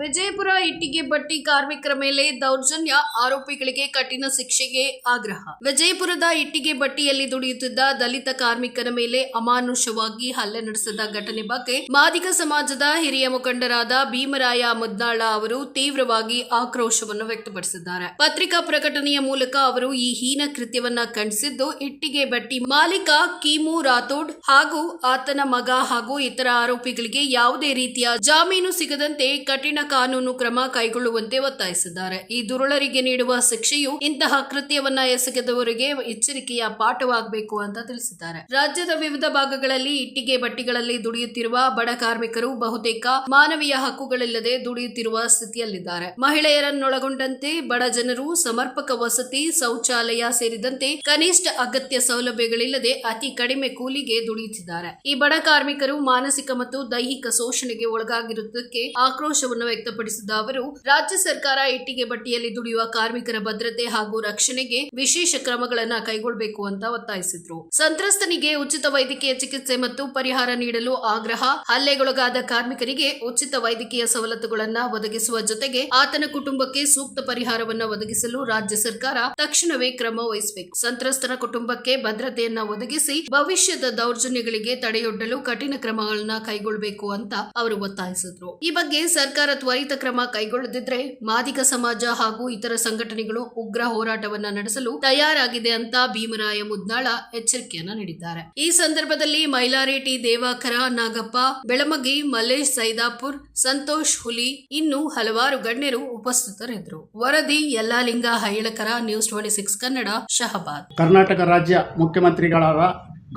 ವಿಜಯಪುರ ಇಟ್ಟಿಗೆ ಬಟ್ಟಿ ಕಾರ್ಮಿಕರ ಮೇಲೆ ದೌರ್ಜನ್ಯ, ಆರೋಪಿಗಳಿಗೆ ಕಠಿಣ ಶಿಕ್ಷೆಗೆ ಆಗ್ರಹ. ವಿಜಯಪುರದ ಇಟ್ಟಿಗೆ ಬಟ್ಟಿಯಲ್ಲಿ ದುಡಿಯುತ್ತಿದ್ದ ದಲಿತ ಕಾರ್ಮಿಕರ ಮೇಲೆ ಅಮಾನುಷವಾಗಿ ಹಲ್ಲೆ ನಡೆಸಿದ ಘಟನೆ ಬಗ್ಗೆ ಮಾದಿಗ ಸಮಾಜದ ಹಿರಿಯ ಮುಖಂಡರಾದ ಭೀಮರಾಯ ಮುದ್ನಾಳ ಅವರು ತೀವ್ರವಾಗಿ ಆಕ್ರೋಶವನ್ನು ವ್ಯಕ್ತಪಡಿಸಿದ್ದಾರೆ. ಪತ್ರಿಕಾ ಪ್ರಕಟಣೆಯ ಮೂಲಕ ಅವರು ಈ ಹೀನ ಕೃತ್ಯವನ್ನ ಖಂಡಿಸಿದ್ದು, ಇಟ್ಟಿಗೆ ಬಟ್ಟಿ ಮಾಲೀಕ ಕೀಮು ರಾಥೋಡ್ ಹಾಗೂ ಆತನ ಮಗ ಹಾಗೂ ಇತರ ಆರೋಪಿಗಳಿಗೆ ಯಾವುದೇ ರೀತಿಯ ಜಾಮೀನು ಸಿಗದಂತೆ ಕಠಿಣ ಕಾನೂನು ಕ್ರಮ ಕೈಗೊಳ್ಳುವಂತೆ ಒತ್ತಾಯಿಸಿದ್ದಾರೆ. ಈ ದುರುಳರಿಗೆ ನೀಡುವ ಶಿಕ್ಷೆಯು ಇಂತಹ ಕೃತ್ಯವನ್ನ ಎಸಗಿದವರಿಗೆ ಎಚ್ಚರಿಕೆಯ ಪಾಠವಾಗಬೇಕು ಅಂತ ತಿಳಿಸಿದ್ದಾರೆ. ರಾಜ್ಯದ ವಿವಿಧ ಭಾಗಗಳಲ್ಲಿ ಇಟ್ಟಿಗೆ ಬಟ್ಟಿಗಳಲ್ಲಿ ದುಡಿಯುತ್ತಿರುವ ಬಡ ಕಾರ್ಮಿಕರು ಬಹುತೇಕ ಮಾನವೀಯ ಹಕ್ಕುಗಳಿಲ್ಲದೆ ದುಡಿಯುತ್ತಿರುವ ಸ್ಥಿತಿಯಲ್ಲಿದ್ದಾರೆ. ಮಹಿಳೆಯರನ್ನೊಳಗೊಂಡಂತೆ ಬಡ ಜನರು ಸಮರ್ಪಕ ವಸತಿ, ಶೌಚಾಲಯ ಸೇರಿದಂತೆ ಕನಿಷ್ಠ ಅಗತ್ಯ ಸೌಲಭ್ಯಗಳಿಲ್ಲದೆ ಅತಿ ಕಡಿಮೆ ಕೂಲಿಗೆ ದುಡಿಯುತ್ತಿದ್ದಾರೆ. ಈ ಬಡ ಕಾರ್ಮಿಕರು ಮಾನಸಿಕ ಮತ್ತು ದೈಹಿಕ ಶೋಷಣೆಗೆ ಒಳಗಾಗಿರುವುದಕ್ಕೆ ಆಕ್ರೋಶವನ್ನು ವ್ಯಕ್ತಪಡಿಸಿದ ಅವರು, ರಾಜ್ಯ ಸರ್ಕಾರ ಇಟ್ಟಿಗೆ ಬಟ್ಟಿಯಲ್ಲಿ ದುಡಿಯುವ ಕಾರ್ಮಿಕರ ಭದ್ರತೆ ಹಾಗೂ ರಕ್ಷಣೆಗೆ ವಿಶೇಷ ಕ್ರಮಗಳನ್ನು ಕೈಗೊಳ್ಳಬೇಕು ಅಂತ ಒತ್ತಾಯಿಸಿದ್ರು. ಸಂತ್ರಸ್ತನಿಗೆ ಉಚಿತ ವೈದ್ಯಕೀಯ ಚಿಕಿತ್ಸೆ ಮತ್ತು ಪರಿಹಾರ ನೀಡಲು ಆಗ್ರಹ, ಹಲ್ಲೆಗೊಳಗಾದ ಕಾರ್ಮಿಕರಿಗೆ ಉಚಿತ ವೈದ್ಯಕೀಯ ಸವಲತ್ತುಗಳನ್ನು ಒದಗಿಸುವ ಜೊತೆಗೆ ಆತನ ಕುಟುಂಬಕ್ಕೆ ಸೂಕ್ತ ಪರಿಹಾರವನ್ನು ಒದಗಿಸಲು ರಾಜ್ಯ ಸರ್ಕಾರ ತಕ್ಷಣವೇ ಕ್ರಮ ವಹಿಸಬೇಕು. ಸಂತ್ರಸ್ತರ ಕುಟುಂಬಕ್ಕೆ ಭದ್ರತೆಯನ್ನ ಒದಗಿಸಿ ಭವಿಷ್ಯದ ದೌರ್ಜನ್ಯಗಳಿಗೆ ತಡೆಯೊಡ್ಡಲು ಕಠಿಣ ಕ್ರಮಗಳನ್ನ ಕೈಗೊಳ್ಳಬೇಕು ಅಂತ ಅವರು ಒತ್ತಾಯಿಸಿದ್ರು. ಈ ಬಗ್ಗೆ ಸರ್ಕಾರ ತ್ವರಿತ ಕ್ರಮ ಕೈಗೊಳ್ಳದಿದ್ರೆ ಮಾದಿಗ ಸಮಾಜ ಹಾಗೂ ಇತರ ಸಂಘಟನೆಗಳು ಉಗ್ರ ಹೋರಾಟವನ್ನ ನಡೆಸಲು ತಯಾರಾಗಿದೆ ಅಂತ ಭೀಮರಾಯ ಮುದ್ನಾಳ ಎಚ್ಚರಿಕೆಯನ್ನ ನೀಡಿದ್ದಾರೆ. ಈ ಸಂದರ್ಭದಲ್ಲಿ ಮೈಲಾರೇಟಿ, ದೇವಾಕರ, ನಾಗಪ್ಪ ಬೆಳಮಗಿ ಮಲ್ಲೇಶ್, ಸೈದಾಪುರ್, ಸಂತೋಷ್, ಹುಲಿ ಇನ್ನು ಹಲವಾರು ಗಣ್ಯರು ಉಪಸ್ಥಿತರಿದ್ದರು. ವರದಿ Yallalinga Hailakar, news twenty six Kannada, Shahabad. Karnataka ರಾಜ್ಯ ಮುಖ್ಯಮಂತ್ರಿಗಳಾದ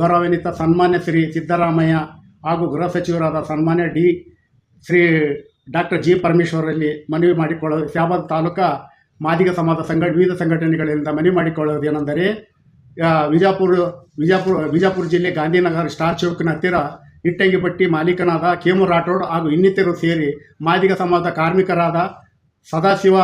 ಗೌರವಾನ್ವಿತ ಸನ್ಮಾನ್ಯ ಶ್ರೀ ಸಿದ್ದರಾಮಯ್ಯ ಹಾಗೂ ಗೃಹ ಸಚಿವರಾದ ಸನ್ಮಾನ್ಯ ಡಿ ಶ್ರೀ ಡಾಕ್ಟರ್ ಜಿ ಪರಮೇಶ್ವರಲ್ಲಿ ಮನವಿ ಮಾಡಿಕೊಳ್ಳೋದು ಶಾಬಾದ್ ತಾಲೂಕಾ ಮಾದಿಗ ಸಮಾಜ ಸಂಘ ವಿವಿಧ ಸಂಘಟನೆಗಳಿಂದ ಮನವಿ ಮಾಡಿಕೊಳ್ಳೋದು ಏನೆಂದರೆ ವಿಜಾಪುರ ವಿಜಾಪುರ ವಿಜಾಪುರ ಜಿಲ್ಲೆ ಗಾಂಧಿನಗರ ಸ್ಟಾರ್ ಚೌಕ್ನ ಹತ್ತಿರ ಇಟ್ಟಂಗಿಪಟ್ಟಿ ಮಾಲೀಕನಾದ ಕೇಮು ರಾಠೋಡ್ ಹಾಗೂ ಇನ್ನಿತರರು ಸೇರಿ ಮಾದಿಗ ಸಮಾಜದ ಕಾರ್ಮಿಕರಾದ ಸದಾಶಿವ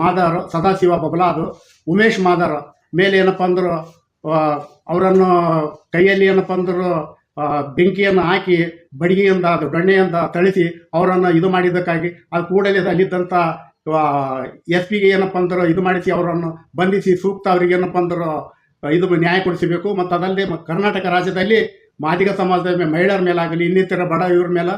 ಮಾದರ್, ಸದಾಶಿವ ಬಬಲಾದ್, ಉಮೇಶ್ ಮಾದರ್ ಮೇಲೆ ಏನಪ್ಪ ಅಂದ್ರೆ ಅವರನ್ನು ಕೈಯಲ್ಲಿ ಏನಪ್ಪ ಅಂದ್ರೆ ಬೆಂಕಿಯನ್ನು ಹಾಕಿ, ಬಡಿಗೆಯಿಂದ, ಅದು ಬೆಣ್ಣೆಯಿಂದ ತಳಿಸಿ ಅವರನ್ನು ಇದು ಮಾಡಿದ್ದಕ್ಕಾಗಿ ಅದು ಕೂಡಲೇ ಅಲ್ಲಿದ್ದಂಥ ಎಸ್ ಪಿಗೆ ಏನಪ್ಪ ಅಂದ್ರೆ ಇದು ಮಾಡಿಸಿ ಅವರನ್ನು ಬಂಧಿಸಿ ಸೂಕ್ತ ಅವರಿಗೆ ಏನಪ್ಪ ಅಂದ್ರೆ ಇದು ನ್ಯಾಯ ಕೊಡಿಸಬೇಕು. ಮತ್ತು ಅದಲ್ಲದೆ ಕರ್ನಾಟಕ ರಾಜ್ಯದಲ್ಲಿ ಮಾದಿಗ ಸಮಾಜದ ಮೇಲೆ ಮಹಿಳೆಯರ ಮೇಲಾಗಲಿ, ಇನ್ನಿತರ ಬಡ ಇವ್ರ ಮೇಲೆ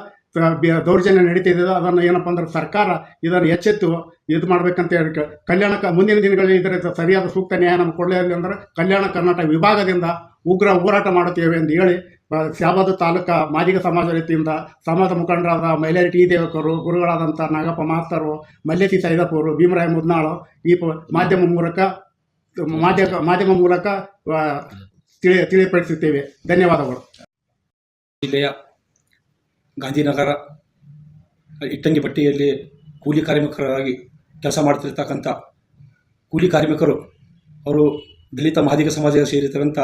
ದೌರ್ಜನ್ಯ ನಡೀತಿದೆ ಅದನ್ನು ಏನಪ್ಪ ಅಂದ್ರೆ ಸರ್ಕಾರ ಇದನ್ನು ಎಚ್ಚೆತ್ತು ಇದು ಮಾಡ್ಬೇಕಂತ ಹೇಳಿ ಕಲ್ಯಾಣ ಮುಂದಿನ ದಿನಗಳಲ್ಲಿ ಇದರ ಸರಿಯಾದ ಸೂಕ್ತ ನ್ಯಾಯ ನಮ್ಗೆ ಕೊಡಲಿಲ್ಲ ಅಂದ್ರೆ ಕಲ್ಯಾಣ ಕರ್ನಾಟಕ ವಿಭಾಗದಿಂದ ಉಗ್ರ ಹೋರಾಟ ಮಾಡುತ್ತೇವೆ ಎಂದು ಹೇಳಿ ಶಾಬಾದ ತಾಲೂಕಾ ಮಾದಿಗ ಸಮಾಜ ರೀತಿಯಿಂದ ಸಮಾಜ ಮುಖಂಡರಾದ ಮೈಲಾರಿ ಟಿ ದೇವಕರು ಗುರುಗಳಾದಂಥ ನಾಗಪ್ಪ ಮಾಸ್ತರು ಮಲ್ಲೇಶಿ ಸೈದಾಪುರು, ಭೀಮರಾಯ ಮುದ್ನಾಳು ಈ ಮಾಧ್ಯಮ ಮೂಲಕ ಮಾಧ್ಯಮ ಮಾಧ್ಯಮ ಮೂಲಕ ತಿಳಿ, ತಿಳಿಪಡಿಸುತ್ತೇವೆ. ಧನ್ಯವಾದಗಳು. ಜಿಲ್ಲೆಯ ಗಾಂಧಿನಗರ, ಇಟ್ಟಂಗಿ ಬಟ್ಟಿಯಲ್ಲಿ ಕೂಲಿ ಕಾರ್ಮಿಕರಾಗಿ ಕೆಲಸ ಮಾಡ್ತಿರ್ತಕ್ಕಂಥ ಕೂಲಿ ಕಾರ್ಮಿಕರು, ಅವರು ದಲಿತ ಮಾದಿಗ ಸಮಾಜ ಸೇರಿರ್ತಕ್ಕಂಥ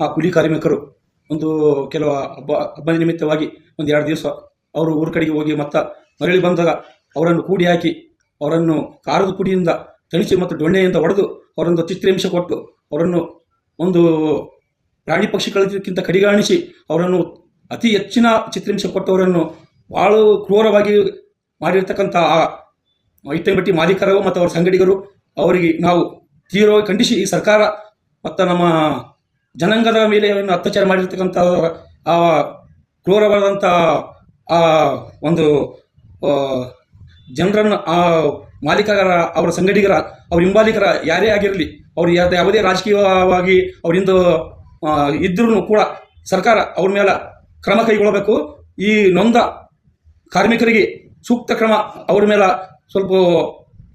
ಆ ಕೂಲಿ ಕಾರ್ಮಿಕರು ಒಂದು ಕೆಲವು ಹಬ್ಬ ಹಬ್ಬ ನಿಮಿತ್ತವಾಗಿ ಒಂದು ಎರಡು ದಿವಸ ಅವರು ಊರ ಕಡೆಗೆ ಹೋಗಿ ಮತ್ತು ಮರಳಿ ಬಂದಾಗ ಅವರನ್ನು ಕೂಡಿ ಹಾಕಿ ಅವರನ್ನು ಕಾರದ ಪುಡಿಯಿಂದ ತಣಿಸಿ ಮತ್ತು ದೊಣ್ಣೆಯಿಂದ ಹೊಡೆದು ಅವರೊಂದು ಚಿತ್ರಹಿಂಸೆ ಕೊಟ್ಟು ಅವರನ್ನು ಒಂದು ಪ್ರಾಣಿ ಪಕ್ಷಿಗಳಿಗಿಂತ ಕಡಿಗಾಣಿಸಿ ಅವರನ್ನು ಅತಿ ಹೆಚ್ಚಿನ ಚಿತ್ರಹಿಂಸೆ ಕೊಟ್ಟವರನ್ನು ಭಾಳ ಕ್ರೂರವಾಗಿ ಮಾಡಿರ್ತಕ್ಕಂಥ ಆ ಇಟ್ಟಂಬಟ್ಟಿ ಮಾಲೀಕರು ಮತ್ತು ಅವರ ಸಂಗಡಿಗರು, ಅವರಿಗೆ ನಾವು ತೀವ್ರವಾಗಿ ಖಂಡಿಸಿ ಈ ಸರ್ಕಾರ ಮತ್ತು ನಮ್ಮ ಜನಾಂಗದ ಮೇಲೆ ಅತ್ಯಾಚಾರ ಮಾಡಿರ್ತಕ್ಕಂಥ ಆ ಕ್ರೂರವಾದಂಥ ಆ ಒಂದು ಜನರನ್ನು, ಆ ಮಾಲೀಕರ, ಅವರ ಸಂಗಡಿಗರ, ಅವ್ರ ಹಿಂಬಾಲಿಕರ ಯಾರೇ ಆಗಿರಲಿ, ಅವ್ರು ಯಾವ್ದು ರಾಜಕೀಯವಾಗಿ ಅವರಿಂದ ಇದ್ರೂ ಕೂಡ ಸರ್ಕಾರ ಅವ್ರ ಮೇಲೆ ಕ್ರಮ ಕೈಗೊಳ್ಳಬೇಕು ಈ ನೊಂದ ಕಾರ್ಮಿಕರಿಗೆ ಸೂಕ್ತ ಕ್ರಮ ಅವ್ರ ಮೇಲೆ ಸ್ವಲ್ಪ